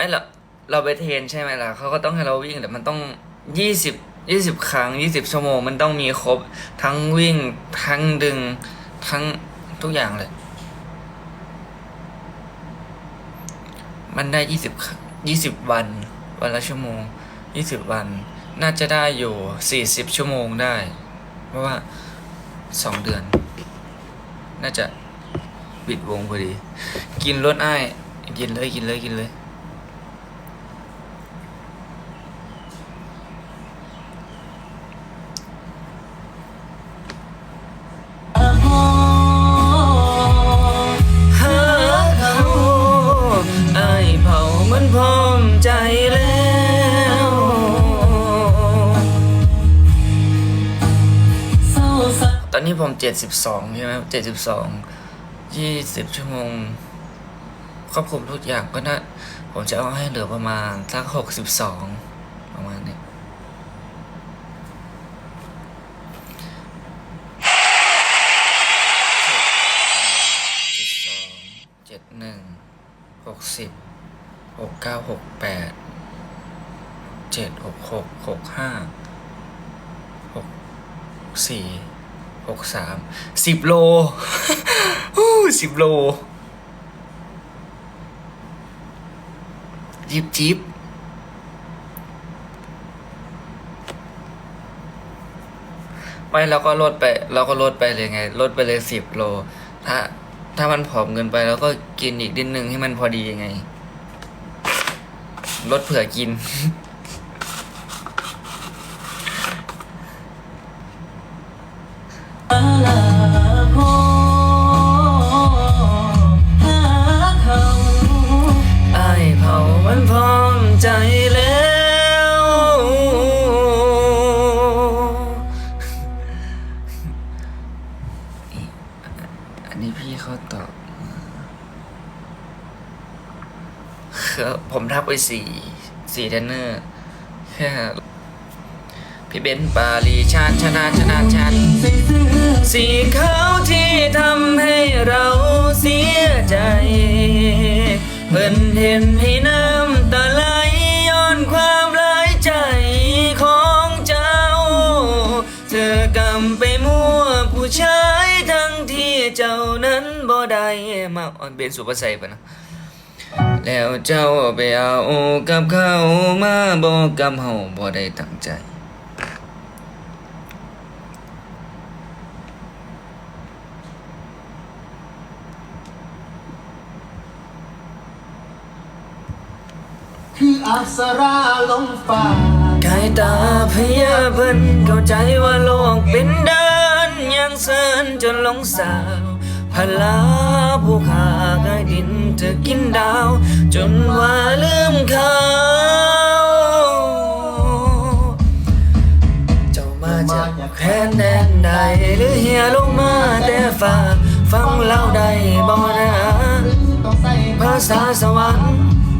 ไม่เราเราไปเทรนใช่ไหมล่ะเขาก็ต้องให้เราวิ่งแต่มันต้องยี่สิบยี่สิบครั้งยี่สิบชั่วโมงมันต้องมีครบ ทั้งวิ่ง ทั้งดึง ทั้งทุกอย่างเลย มันได้ยี่สิบยี่สิบวัน วันละชั่วโมงยี่สิบวัน น่าจะได้อยู่สี่สิบชั่วโมงได้ เพราะว่าสองเดือน น่าจะปิดวงพอดี กินรสอ้ายกินเลยกินเลยกินเลย ผมเจ็ดสิบสองใช่ไหมเจ็ดสิบสองยี่สิบชั่วโมงครอบคลุมทุกอย่างก็น่าผมจะเอาให้เหลือประมาณสักหกสิบสองประมาณนี้เจ็ดสองเจ็ดหนึ่งหกสิบหกเก้าหกแปดเจ็ดหกหกหกห้าหกสี่ หกสามสิบโลฮู้สิบโลจิบจิบไม่เราก็ลดไปเราก็ลดไปเลยไง ลดไปเลยสิบโล ถ้า ถ้ามันผอมเกินไปแล้วก็กินอีกนิดนึงให้มันพอดียังไง ลดเผื่อกิน ไปสี่สี่เทรนเนอร์แค่พี่เบนซ์ปาลีชาญชนะชนะชันสีเขาที่ทำให้เราเสียใจ เพิ่นเห็นให้น้ำตาไหลย้อนความร้ายใจของเจ้า เธอกำไปมั่วผู้ชายทั้งที่เจ้านั้นบ่ได้มาอ่อนเบนสุภาชัยปนะ แล้วเจ้าไปเอากับเขามาบอกกับเฮาบ่ได้ตั้งใจ คืออัศราลมฟ้ากายตาพยาเพิ่นเข้าใจว่าโลกเป็นด้านยังเสินจนหลงสาวพลาผู้ขากายดิน จะกินดาว จนว่าลืมเขาเจ้ามาจากแคว้นแดนใดหรือเหียลงมาแต่ฟ้าฟังเล่าได้บ่นะหรือต้องใส่ภาษาสวรรค์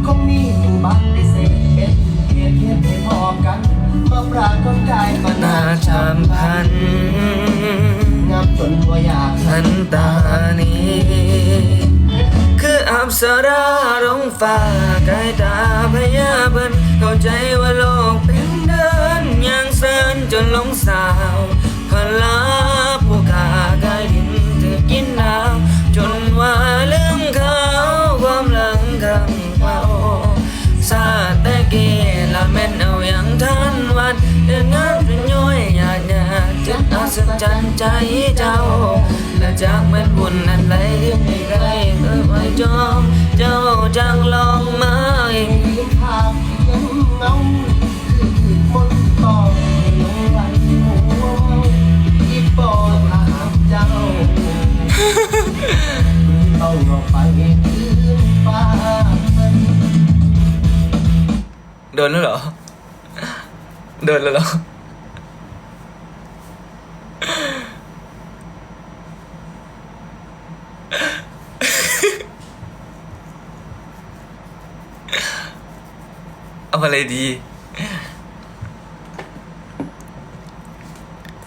คงมีผู้บังได้เสกเป็นเหตุเหตุให้พอกันเมื่อปรากฏกายมานานาชามพันงับจนว่าอยากทันตานี้ อับสราร้องฟ้ากายตาพยาบันเข้าใจว่าโลกเป็น จนอัศจรรย์ใจเจ้า และจากแม่นบุญนั้นไหลเรื่องให้ใครเอ่ยไว้จอม เจ้าจังลองมาอีกมีภาพเพียงเงาคือคนต่อลงไหลหัวที่ปอดถามเจ้าต้องออกไปคืนฟ้ามันโดนแล้วเหรอโดนแล้วเหรอ เอาอะไรดี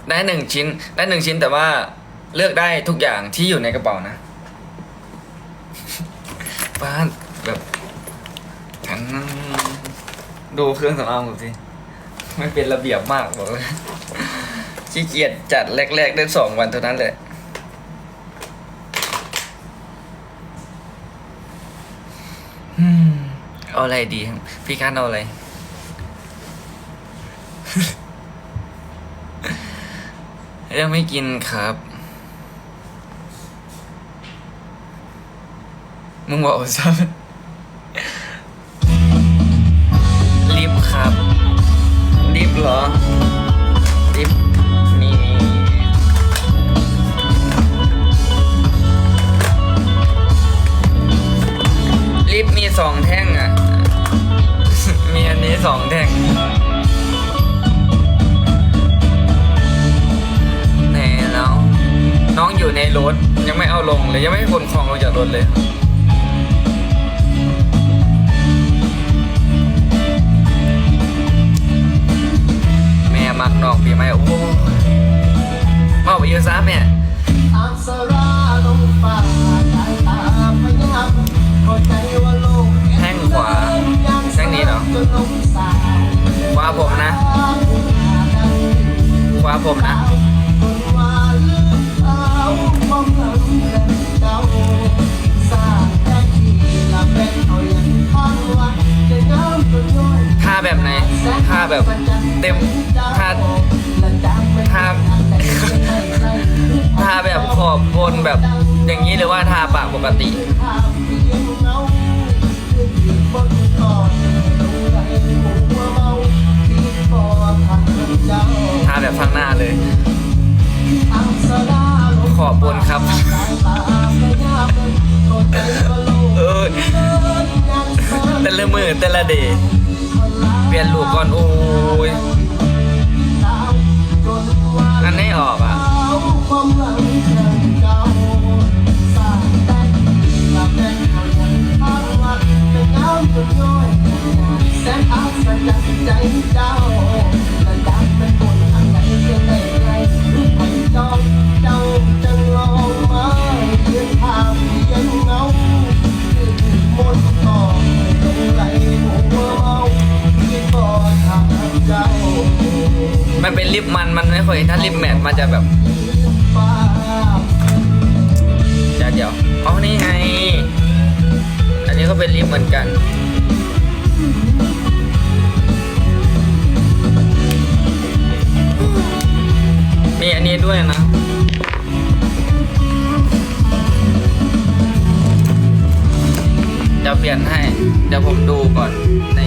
ได้หนึ่งชิ้น ได้หนึ่งชิ้นแต่ว่าเลือกได้ทุกอย่างที่อยู่ในกระเป๋านะบ้านแบบทั้งนั้นดูเครื่องสำอางผมสิไม่เป็นระเบียบมากบอกเลยขี้เกียจจัดแรกๆได้สองวันเท่านั้นแหละ อืม เอาอะไรดี พี่การเอาอะไร ยังไม่กินครับ มึงบอกซะลิฟต์ครับลิฟต์เหรอลิฟต์มีลิฟต์มีสองแท่งอะ สองแท่งไหนแล้ว น้องอยู่ในรถยังไม่เอาลงเลย ยังไม่ให้คนของลงจากรถเลยแม่มักนอกปีใหม่โอ้โหมาไปเยอะซะแม่ นี้หรือว่าทาปากปกติทาแบบข้างหน้าเลย ขอบบนครับ เออแต่ละมือแต่ละเดย์เปลี่ยนลูกก่อน โอ้ยอันนี้ออกอะ เหมือนกันมีอันนี้ด้วยนะเดี๋ยวเปลี่ยนให้ เดี๋ยวผมดูก่อนใน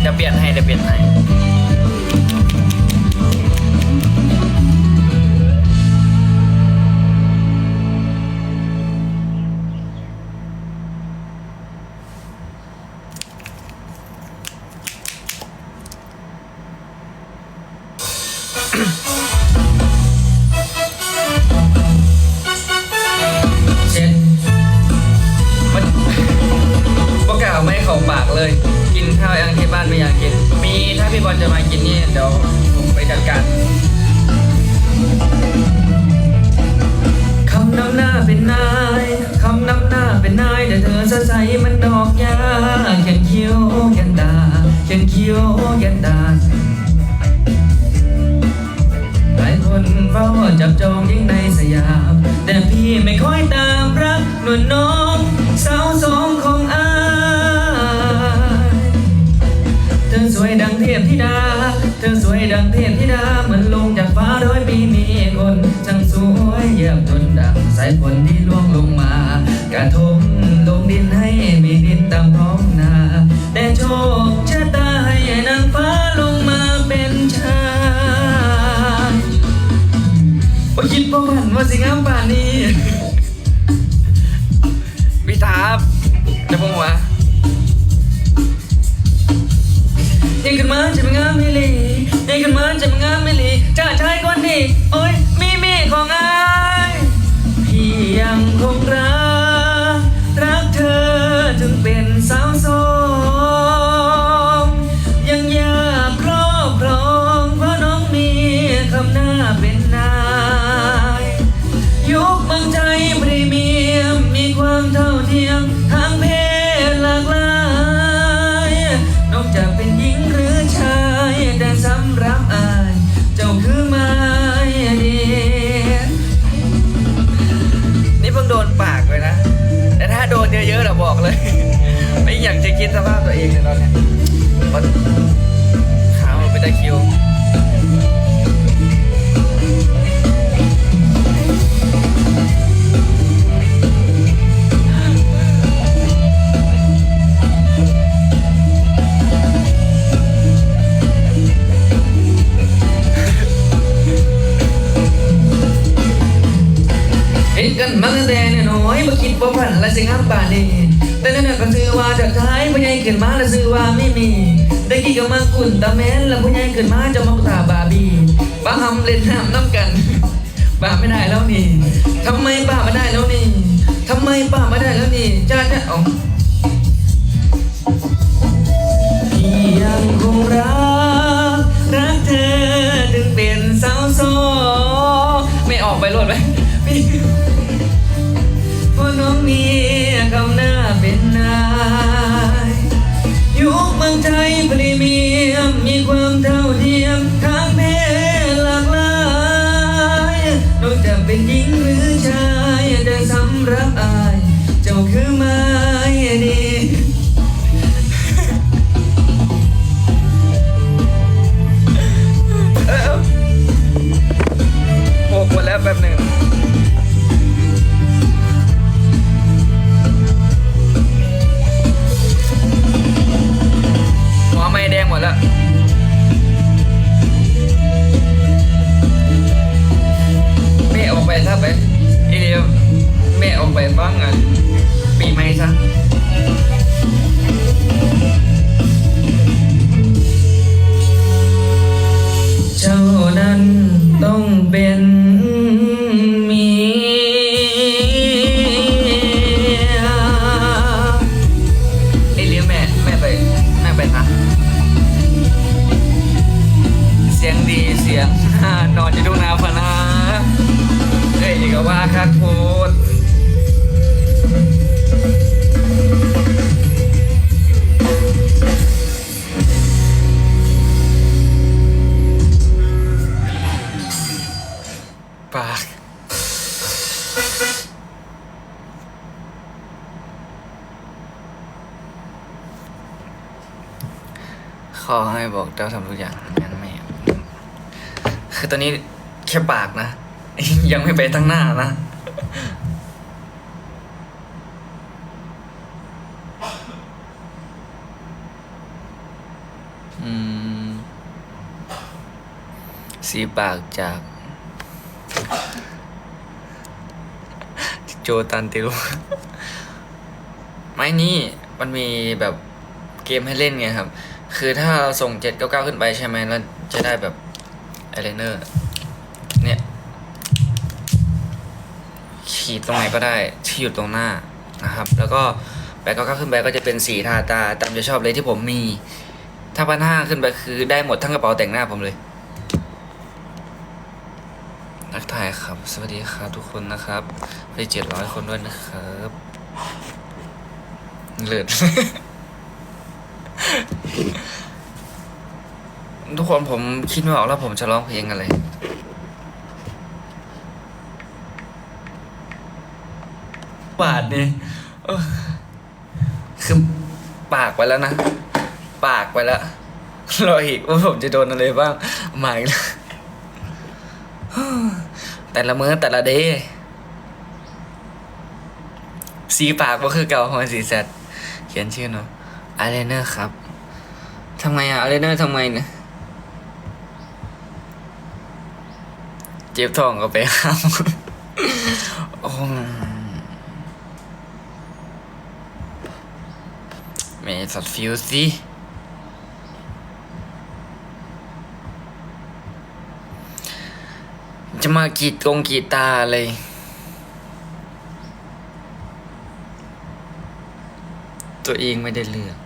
เดี๋ยวเปลี่ยนให้เดี๋ยวเปลี่ยนให้ เขาปากเลย กินข้าวยังที่บ้านไม่อยากกิน มีถ้าพี่บอลจะมากินนี่เดี๋ยวผมไปจัดการคำนำหน้าเป็นนายคำนำหน้าเป็นนายแต่เธอสะใสมันดอกยาเขียนคิ้วเขียนดาเขียนคิ้วเขียนดาหลายคนเฝ้าจับจองยิ่งในสยาม แต่พี่ไม่ค่อยตามรักนวลน้อง ดังเทพธิดาเหมือนลงจากฟ้าร้อยปีมีคนช่างสวยเยี่ยมจนดังสายฝนที่ล่วงลงมา กระทงลงดินให้มีดินตามท้องนาแต่โชคชะตาให้นางฟ้าลงมาเป็นชายว่าคิดประวันว่าสิงามป่านนี้พี่ทาบจะพงวะ มาจะเป็นงามไม่ลีจ้าชายคนนี้โอ้ยมีมีของอายพี่ยังคงรัก รักเธอถึงเป็นสาวโสมยังอยากครอบครองเพราะน้องมีคำหน้าเป็นนาย ยก บอกเลย ไม่อยากจะคิดสภาพตัวเองในตอนนี้ยมันขาหมดไปตะคิวเห็นกันมาแต่น้อยมาคิดว่าผ่านละสิงามป่านนี้ แต่นั่นน่ะก็ซื้อว่าจากท้ายผู้ใหญ่ขึ้นมาแล้วซื้อว่าไม่มี ได้กี่กับมากุ่นตาแมนแล้วผู้ใหญ่ขึ้นมาจะมาตาบาบี้ป้าทำเล่นน้ำน้ำกันป้าไม่ได้แล้วนี่ทำไมป้าไม่ได้แล้วนี่ทำไมป้าไม่ได้แล้วนี่จ้าจ้าเอาพี่ยังคงรักรักเธอถึงเป็นสาวโซไม่ออกไปรวดไหมพี่พน้องมีคำหน้า บ้างอะปีใหม่ซะเจ้านั้นต้องเป็นเมียไอ้เลี้ยแม่แม่ไปแม่ไปนะเสียงดีเสียงนอนอยู่ทุ่งนาพนาเอ้ยก็ว่าคักโพด ข้อให้บอกเจ้าทำทุกอย่างงั้นไม่คือตอนนี้แค่ปากนะ ยังไม่ไปทั้งหน้านะสีปากจาก โจตันติรุไม่นี่มันมีแบบเกมให้เล่นไงครับ คือถ้าเราส่งเจ็ดเก้าเก้าขึ้นไปใช่ไหมแล้วจะได้แบบไอเลเนอร์เนี่ยขีดตรงไหนก็ได้ที่อยู่ตรงหน้านะครับ แล้วก็แปดเก้าเก้าขึ้นไปก็จะเป็นสีทาตาตามใจชอบเลยที่ผมมี ถ้าพันห้าขึ้นไปคือได้หมดทั้งกระเป๋าแต่งหน้าผมเลยนักถ่ายครับ สวัสดีครับทุกคนนะครับไปเจ็ดร้อยคนด้วยนะครับ เลิศ ทุกคนผมคิดไม่ออกแล้วผมจะร้องเพลงอะไรบาทนี่เออคือปากไปแล้วนะ ปากไปแล้วรออีกว่าผมจะโดนอะไรบ้างมาอีกแล้วแต่ละมื้อแต่ละเดย์สีปากก็คือเก่าของสีแซดเขียนชื่อเนาะอายไลเนอร์ครับ ทำไงอะอายไลเนอร์ทำไงเนี่ยเจ็บท้องก็ไปห้ามโอ้เมสัตฟิวสิจะมากีดกงกีดตาเลยตัวเองไม่ได้เลือก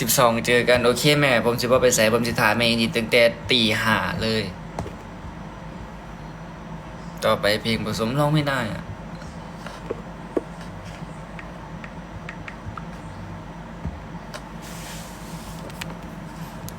สิบสองเจอกัน โอเคแม่ ผมจะว่าไปใส่ผมจะถามแม่อีตั้งแต่ตีหาเลย ต่อไปเพลงผสมร้องไม่ได้อะ